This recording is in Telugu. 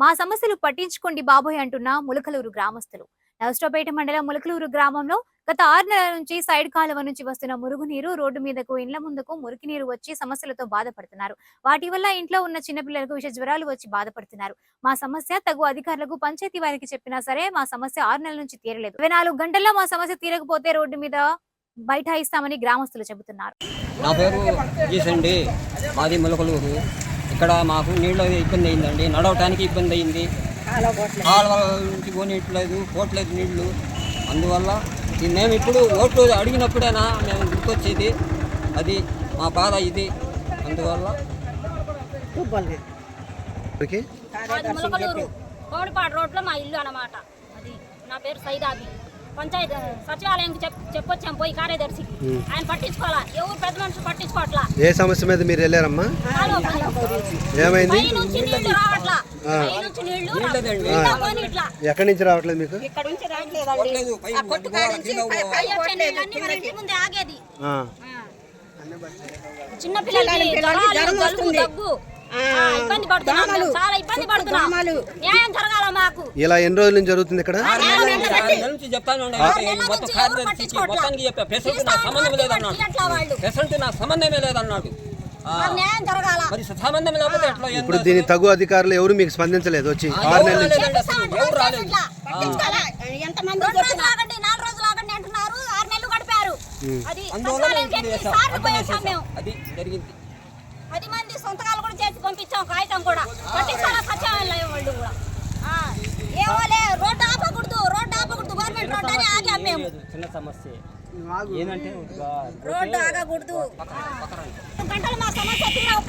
మా సమస్యలు పట్టించుకోండి బాబోయ్ అంటున్న ములకలూరు గ్రామస్తులు. నవస్ట్రోపేట మండలం ములకలూరు గ్రామంలో గత ఆరు నెలల నుంచి సైడ్ కాలువ నుంచి వస్తున్న మురుగునీరు రోడ్డు మీదకు ఇండ్ల ముందుకు మురికి నీరు వచ్చి సమస్యలతో బాధపడుతున్నారు. వాటి వల్ల ఇంట్లో ఉన్న చిన్నపిల్లలకు విష జ్వరాలు వచ్చి బాధపడుతున్నారు. మా సమస్య తగు అధికారులకు పంచాయతీ వారికి చెప్పినా సరే మా సమస్య ఆరు నెలల నుంచి తీరలేదు. ఇరవై నాలుగు గంటల్లో మా సమస్య తీరకపోతే రోడ్డు మీద బైఠాయిస్తామని గ్రామస్తులు చెబుతున్నారు. నా పేరు మాది ములకలూరు. ఇక్కడ మాకు నీళ్ళ ఇబ్బంది అయిందండి. నడవటానికి ఇబ్బంది అయింది. కాలువల నుంచి పోనీయట్లేదు పోవట్లేదు నీళ్ళు అందువల్ల ఇది మేము ఇప్పుడు ఓట్లు అడిగినప్పుడైనా మేము గుర్తొచ్చేది. అది మా బాధ ఇది. అందువల్ల కోడిపాడు రోడ్లో మా ఇల్లు అన్నమాట. అది నా పేరు సైదాబి. పంచాయతీ సచివాలయానికి చెప్ చెప్పొచ్చాం పోయి కార్యదర్శికి ఆయన పట్టించుకోవాలా ఎవరు పెద్ద మనుషులు పట్టించుకోవట్లా. ఏ సమస్య మీద మీరు వెళ్ళారమ్మా. ఏమైంది? పై నుంచి నీళ్ళు రావట్లా. పై నుంచి నీళ్ళు నీళ్ళదండి. ఇంట్లో పోనీట్లా. ఎక్కడి నుంచి రావట్లేదు మీకు? పోవట్లేదు. పై మట్టి పోవాలి, కింద పై పోవాలి. వచ్చే నీళ్ళన్నీ మన ఇంటి ముందే ఆగేది. ఆ, చిన్న పిల్లలకి జ్వరాలు, జలుబు, దగ్గు. ఇబ్బంది పడుతున్నాం. చాలా ఇబ్బంది పడుతున్నాం. న్యాయం జరగాల మాకు? ఇలా ఎన్ని రోజుల నుంచి జరుగుతుంది ఇక్కడ? ఇప్పుడు దీని తగు అధికారులు ఎవరు మీకు స్పందించలేదు? వచ్చి ఆరు నెలల నుంచి. ఎవరు రాలేదు. అంటున్నారు. ఆరు నెలలు గడిపారు. అది జరిగింది. పది మంది సొంతకాలు కూడా చేసి పంపించాం కాగితం కూడా. పట్టించాలా సచివాలయం వాళ్ళు కూడా? ఆ, ఏమోలే రోడ్డు ఆపకూడదు రోడ్డు ఆపకూడదు గవర్నమెంట్ రోడ్డు అని ఆగాం మేము చిన్న సమస్య. ఏంటంటే రోడ్డు ఆగకూడదు. గంటలు మా సమస్య చేస్తాం